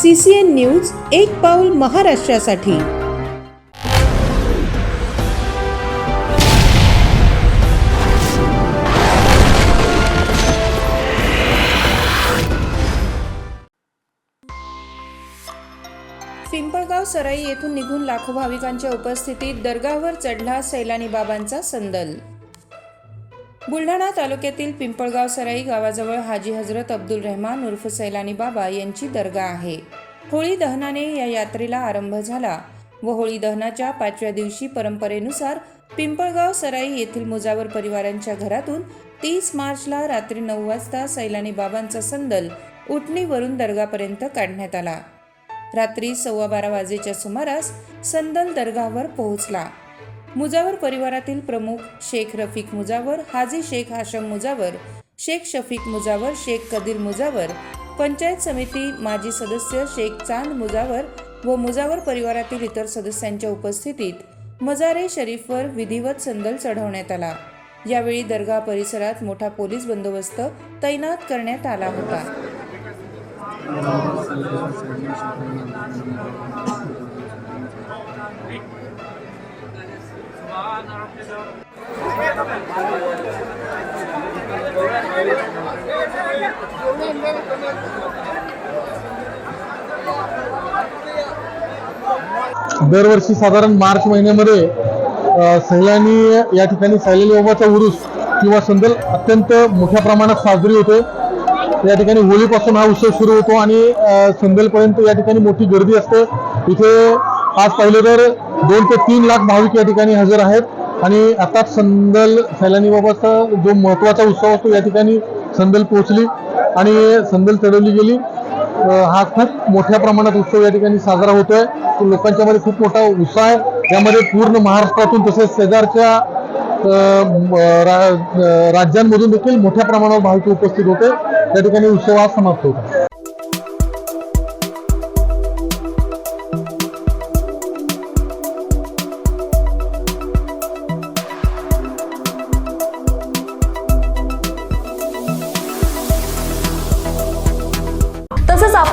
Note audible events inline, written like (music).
C C N news एक पाऊल महाराष्ट्रासाठी. पिंपळगाव सराई येथून निघून लाखो भाविकांच्या उपस्थितीत दर्गावर चढला सैलानी बाबांचा संदल. बुलढाणा तालुक्यातील पिंपळगाव सराई गावाजवळ हाजी हजरत अब्दुल रहमान उर्फ सैलानी बाबा यांची दर्गा आहे. होळी दहनाने या यात्रेला आरंभ झाला व होळी दहनाच्या पाचव्या दिवशी परंपरेनुसार पिंपळगाव सराई येथील मुजावर परिवारांच्या घरातून तीस मार्चला रात्री नऊ वाजता सैलानी बाबांचा संदल उटणीवरून दर्गापर्यंत काढण्यात आला. रात्री सव्वा बारा वाजेच्या सुमारास संदल दर्गावर पोहोचला. मुजावर परिवारातील प्रमुख शेख रफिक मुजावर हाजी शेख हाशम मुजावर शेख शफीक मुजावर शेख कदीर मुजावर पंचायत समिती माजी सदस्य शेख चांद मुजावर व मुजावर परिवारातील इतर सदस्यांच्या उपस्थितीत मजारे शरीफवर विधिवत संदल चढवण्यात आला. यावेळी दर्गा परिसरात मोठा पोलीस बंदोबस्त तैनात करण्यात आला होता. (coughs) दरवर्षी साधारण मार्च महिन्यामध्ये सैलानी या ठिकाणी सैलानी बाबाचा उरूस किंवा संदल अत्यंत मोठ्या प्रमाणात साजरी होते. या ठिकाणी होळीपासून हा उत्सव सुरू होतो आणि संदलपर्यंत या ठिकाणी मोठी गर्दी असते. इथे आज पाहिलं तर दोन ते तीन लाख भाविक या ठिकाणी हजर आहेत. आणि आता संदल सैलानी बाबाचा जो महत्त्वाचा उत्सव असतो या ठिकाणी संदल पोहोचली आणि संदल चढवली गेली. हा खूप मोठ्या प्रमाणात उत्सव या ठिकाणी साजरा होतोय. लोकांच्या मध्ये खूप मोठा उत्साह आहे. यामध्ये पूर्ण महाराष्ट्रातून तसेच शेजारच्या राज्यांमधून देखील मोठ्या प्रमाणावर भाविक उपस्थित होते. या ठिकाणी उत्सव आज समाप्त होता